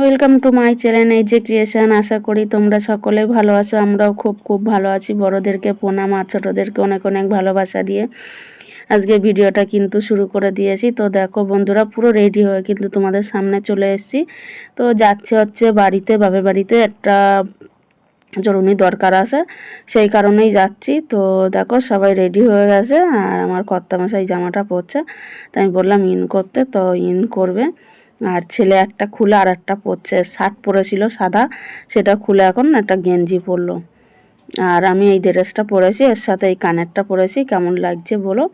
Welcome to my channel এই যে creation আশা করি তোমরা সকলে ভালো আছো, আমরাও খুব খুব ভালো আছি, বড়োদেরকে, প্রণাম আর ছোটোদেরকে অনেক অনেক ভালোবাসা দিয়ে আজকে ভিডিওটা কিন্তু শুরু করে দিয়েছি। তো দেখো বন্ধুরা, পুরো রেডি হয়ে কিন্তু তোমাদের সামনে চলে এসেছি। তো যাচ্ছে হচ্ছে বাড়িতে, বাপের বাড়িতে একটা জরুরি দরকার আছে। সেই কারণেই যাচ্ছি। তো দেখো সবাই রেডি হয়ে গেছে আর আমার কর্তামশাই জামাটা পরছে। তাই আমি বললাম, ইন করতে। তো ইন করবে। আর ছেলে একটা খুলে আর একটা পরছে। শার্ট পরেছিল সাদা, সেটা খুলে এখন একটা গেঞ্জি পরলো। আর আমি এই ড্রেসটা পরেছি, এর সাথে এই কানেরটা পরেছি। কেমন লাগছে বলো?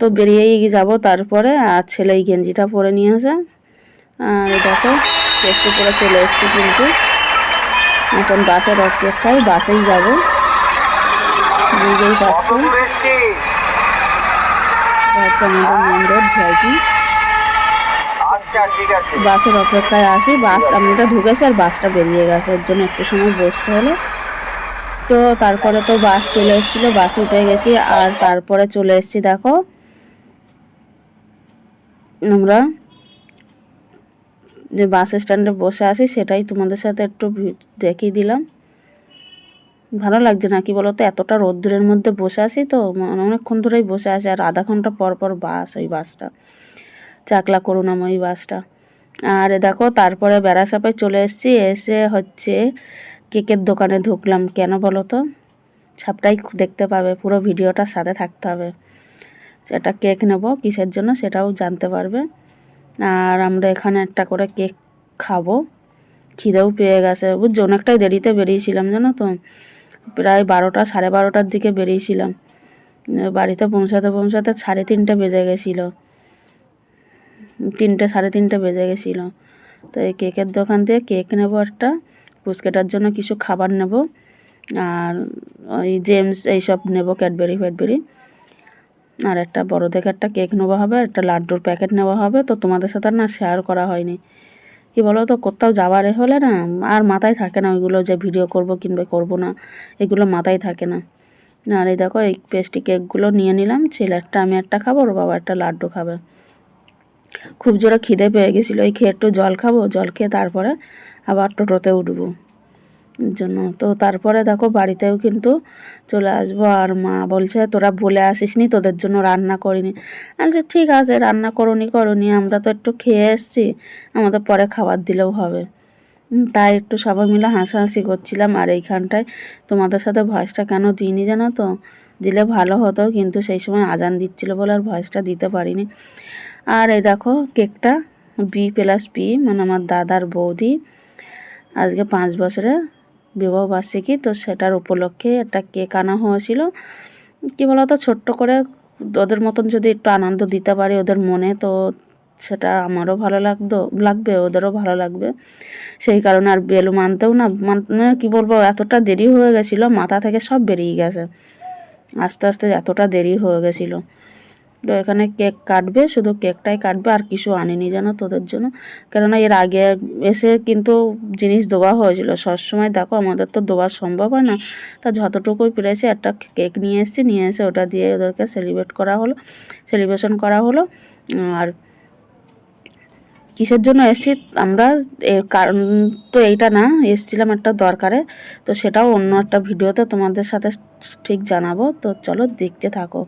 তো বেরিয়েই যাব তারপরে। আর ছেলে এই গেঞ্জিটা পরে নিয়েছে আর দেখো টেস্টে পরে চলে এসেছি কিন্তু। এখন বাসের অপেক্ষায় বাসেই যাব। বুঝতেই পারছ? এটা হচ্ছে আমাদের মেন রোড ভিআইপি আচ্ছা ঠিক আছে। বাসের অপেক্ষায় আসি বাস আমরা ঢুকেছি আর বাসটা বেরিয়ে গেছে। এর জন্য একটু সময় বসতে হলো। তো তারপরে তো বাস চলে এসেছিল বাসে উঠে গেছি আর তারপরে চলে এসেছি দেখো। আমরা যে বাস স্ট্যান্ডে বসে আছি, সেটাই তোমাদের সাথে একটু দেখিয়ে দিলাম। ভালো লাগছে না কি বলতো? এতটা রোদ্দুরের মধ্যে বসে আছি তো অনেকক্ষণ ধরেই বসে আছি, আর আধা ঘণ্টা পর পর বাস, ওই বাসটা। চাকলা করুণাময়ী বাসটা। আর দেখো, তারপরে বেড়াসাপায় চলে এসেছি, এসে হচ্ছে কেকের দোকানে ঢুকলাম। কেন বলো তো? সবটাই দেখতে পাবে, পুরো ভিডিওটার সাথে থাকতে হবে। সেটা কেক নেব, কিসের জন্য সেটাও জানতে পারবে। আর আমরা এখানে একটা করে কেক খাব। খিদেও পেয়ে গেছে। বুঝছ? অনেকটাই দেরিতে বেরিয়েছিলাম, জানো তো? প্রায় বারোটা, সাড়ে বারোটার দিকে বেরিয়েছিলাম। বাড়িতে পৌঁছাতে পৌঁছাতে সাড়ে তিনটে বেজে গেছিল। তিনটে, সাড়ে তিনটে বেজে গেছিল। তো এই কেকের দোকান থেকে কেক নেব একটা পুচকেটার জন্য কিছু খাবার নেব। আর ওই জেমস এইসব নেব, ক্যাডবেরি ফ্যাডবেরি। আর একটা বড় দেখে একটা কেক নেওয়া হবে একটা লাড্ডুর প্যাকেট নেওয়া হবে, তো তোমাদের সাথে না শেয়ার করা হয়নি। কি বলো তো, কোথাও এ হলে না, আর মাথায় থাকে না ওইগুলো যে ভিডিও করব কিংবা করব না, এগুলো মাথায় থাকে না। আর এই দেখো, এই পেস্ট্রি কেকগুলো নিয়ে নিলাম ছেলেরটা আমি একটা খাব, ওর বাবা একটা লাড্ডু খাবে। খুব জোরে খিদে পেয়ে গেছিল, এই খেয়ে একটু জল খাব, জল খেয়ে তারপরে আবার টোটোতে উঠবো। জন্য। তো তারপরে দেখো বাড়িতেও কিন্তু চলে আসব। আর মা বলছে তোরা বলে আসিসনি তোদের জন্য রান্না করিনি। বলছি, ঠিক আছে রান্না করনি করনি আমরা তো একটু খেয়ে এসছি আমাদের পরে খাবার দিলেও হবে। তাই একটু সবাই মিলে হাসাহাসি করছিলাম। আর এইখানটায় তোমাদের সাথে ভয়েসটা কেন দিইনি জানো তো? দিলে ভালো হতো কিন্তু সেই সময় আজান দিচ্ছিল বলে আর ভয়েসটা দিতে পারিনি। আর এই দেখো কেকটা বি প্লাস বি মানে আমার দাদার বৌদি। আজকে পাঁচ বছরে বিবাহ বার্ষিকী তো সেটার উপলক্ষে একটা কেক আনা হয়েছিল। কী বলতো, ছোট্ট করে ওদের মতন যদি একটু আনন্দ দিতে পারি ওদের মনে, তো সেটা আমারও ভালো লাগতো, লাগবে, ওদেরও ভালো লাগবে। সেই কারণে আর বেলু মানতেও না মানে কী বলব, এতটা দেরি হয়ে গেছিল, মাথা থেকে সব বেরিয়ে গেছে। আস্তে আস্তে এতটা দেরি হয়ে গেছিল। তো এখানে কেক কাটবে, শুধু কেকটাই কাটবে, আর কিছু আনিনি জানো তোদের জন্য। কেননা এর আগে এসে কিন্তু জিনিস দেওয়া হয়েছিল। সবসময় দেখো আমাদের তো দেওয়া সম্ভব হয় না। তা যতটুকুই পেরেছি একটা কেক নিয়ে এসেছি, নিয়ে এসে ওটা দিয়ে ওদেরকে সেলিব্রেট করা হলো সেলিব্রেশন করা হলো। আর কিসের জন্য এসেছি? আমরা এর কারণ তো এইটা না, এসেছিলাম একটা দরকারে। তো সেটাও অন্য একটা ভিডিওতে তোমাদের সাথে ঠিক জানাব। তো চলো দেখতে থাকো।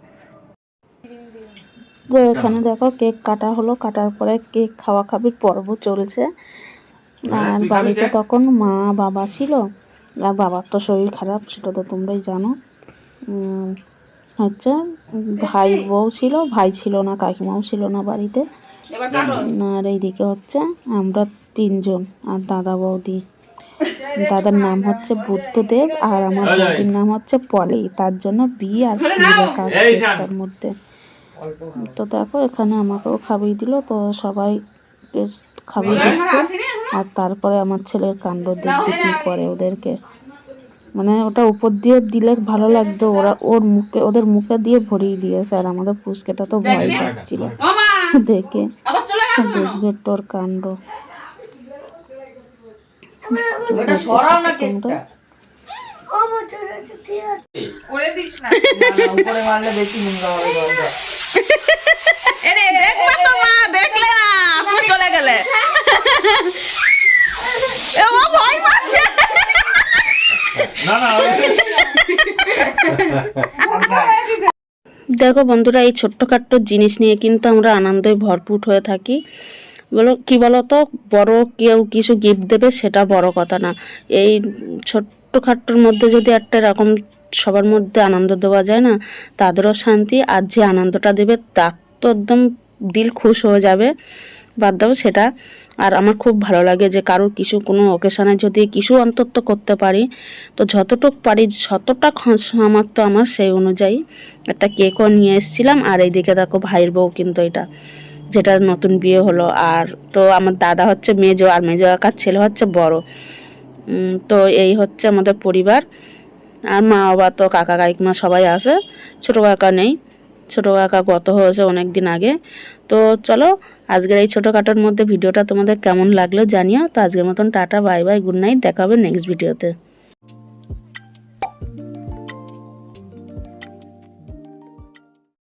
তো এখানে দেখো কেক কাটা হলো কাটার পরে কেক খাওয়া খাবির পর্ব চলছে। আর বাড়িতে তখন মা বাবা ছিল আর বাবার তো শরীর খারাপ সেটা তো তোমরাই জানো। হচ্ছে ভাই বউ ছিল ভাই ছিল না কাকিমাও ছিল না বাড়িতে। আর এইদিকে হচ্ছে আমরা তিনজন আর দাদা বৌদি। দাদার নাম হচ্ছে বুদ্ধদেব আর আমার বৌদির নাম হচ্ছে পলি তার জন্য বি আর কি আছে তার মধ্যে। তো দেখো এখানে আমাকেও খাবিয়ে দিল তো সবাই বেশ খাবিয়ে দিচ্ছে। আর তারপরে আমার ছেলের কাণ্ড দেখবে কি করে ওদেরকে। মানে ওটা উপর দিয়ে দিলে ভালো লাগতো ওরা ওর মুখে ওদের মুখে দিয়ে ভরিয়ে দিয়েছে আর আমাদের পুচকেটা তো ভয় পাচ্ছিল। দেখে। দেখবে তোর কাণ্ড। না দিস না। উপরে মারলে বেশি নোংরা হবে ঘরটা। এরে দেখবে তো মা দেখলে না তুমি চলে গেলে। এ ও ভয় পাচ্ছে। না না দেখো বন্ধুরা এই ছোট্টখাট্ট জিনিস নিয়ে কিন্তু আমরা আনন্দে ভরপুর হয়ে থাকি। বলো কি বলতো? বড় কেউ কিছু গিফট দেবে সেটা বড় কথা না। এই ছোট্টখাট্টোর মধ্যে যদি একটা এরকম সবার মধ্যে আনন্দ দেওয়া যায় না তাদেরও শান্তি। আর যে আনন্দটা দেবে তার তো একদম দিল খুশ হয়ে যাবে। বাদ দাও সেটা। আর আমার খুব ভালো লাগে যে কারোর কিছু কোনো ওকেশনে যদি কিছু অন্তত করতে পারি, তো যতটুক পারি, যতটা সামর্থ্য আমার সেই অনুযায়ী একটা কেকও নিয়ে এসেছিলাম। আর এইদিকে দেখো ভাইয়ের বউ কিন্তু এটা, যেটা নতুন বিয়ে হলো। আর তো আমার দাদা হচ্ছে মেজো, আর মেজো কাকার ছেলে হচ্ছে বড়। তো এই হচ্ছে আমাদের পরিবার। আর মা বাবা তো কাকা কাকিমা সবাই আসে। ছোটো কাকা নেই। ছোটো কাকা গত হয়েছে অনেক দিন আগে। তো চলো আজকের এই ছোটোখাটোর মধ্যে ভিডিওটা তোমাদের কেমন লাগল জানিও। তো আজকের মতন tata, bye bye, good night দেখাবে নেক্সট ভিডিওতে